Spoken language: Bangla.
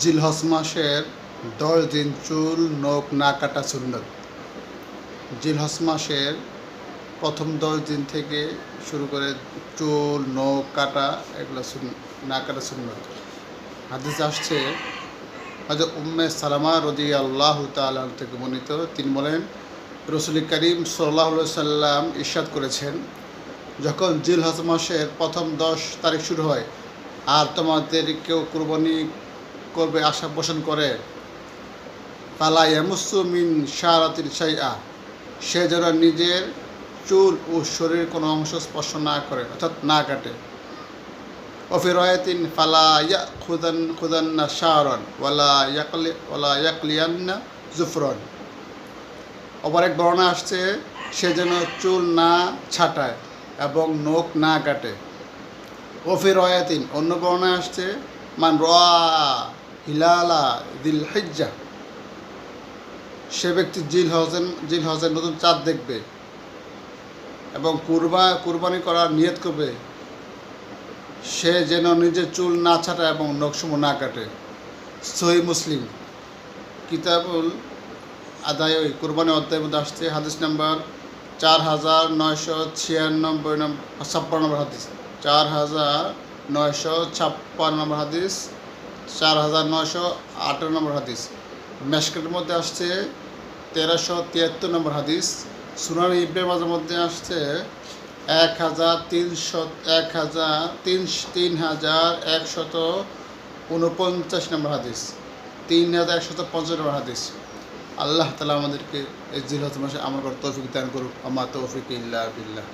জিলহজ মাসের দশ দিন চুল, নখ না কাটা সুন্নত জিলহজ মাসের প্রথম দশ দিন থেকে শুরু করে চুল, নখ কাটা, এগুলো না কাটা সুন্নত হাদিস আসছে হজরত উম্মে সালামা রদি আল্লাহ তাআলা থেকে বর্ণিত, তিনি বলেন, রসুল করিম সাল্লাহ সাল্লাম ইরশাদ করেছেন, যখন জিল মাসের প্রথম দশ তারিখ শুরু হয়, আর তোমাদের কেউ কুরবানি করবে, আশা পোষণ করে। পালা ইয়ামুসু মিন শারাতিল শাইআ। সে যেন নিজের চুল ও শরীরের কোনো অংশ স্পর্শ না করে, অর্থাৎ না কাটে। ওফি রয়াতিন, ফালা ইয়া খুদান খুদান্না শাহরন, ওয়ালা ইয়াকলি, ওয়ালা ইয়াকলিয়ান্না জুফরন। অপর এক বর্ণনা আসছে, সে যেন চুল না ছাটায় এবং নখ না কাটে। ওফি রয়াতিন, অন্য বর্ণনা আসছে, মান রা হিলালা দিল হিজ্জা। সে ব্যক্তি জিল হজেন জিল হজের নতুন চাঁদ দেখবে এবং কুরবা, কুরবানি করার নিয়ত করবে। সে যেন নিজের চুল না ছাটায় এবং নখসমূহ না কাটে। সহি মুসলিম। কিতাবুল আদায় ওই কোরবানি অধ্যায়ের মধ্যে আসছে, হাদিস নাম্বার চার হাজার নয়শো ছিয়ানব্বই নম্বর ছাপ্পান্ন নম্বর হাদিস। চার হাজার নয়শো ছাপ্পান্ন নম্বর হাদিস। চার হাজার নয়শো আঠারো নম্বর হাদিস। মেশকেটের মধ্যে আসছে তেরোশো তিয়াত্তর নম্বর হাদিস। সুনান ইবনে মাঝের মধ্যে আসছে এক হাজার তিনশো, এক হাজার তিন তিন হাজার একশত উনপঞ্চাশ নম্বর হাদিস। তিন হাজার একশত পঞ্চাশ নম্বর হাদিস। আল্লাহ তালা আমাদেরকে এই জিলহত মাসে আমার তৌফিক দান করুক। আমার তৌফিক ইল্লা বিল্লাহ।